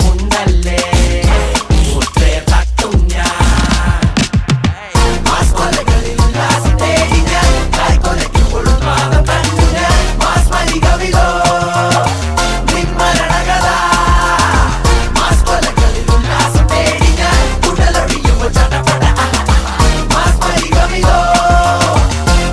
ముందల్లే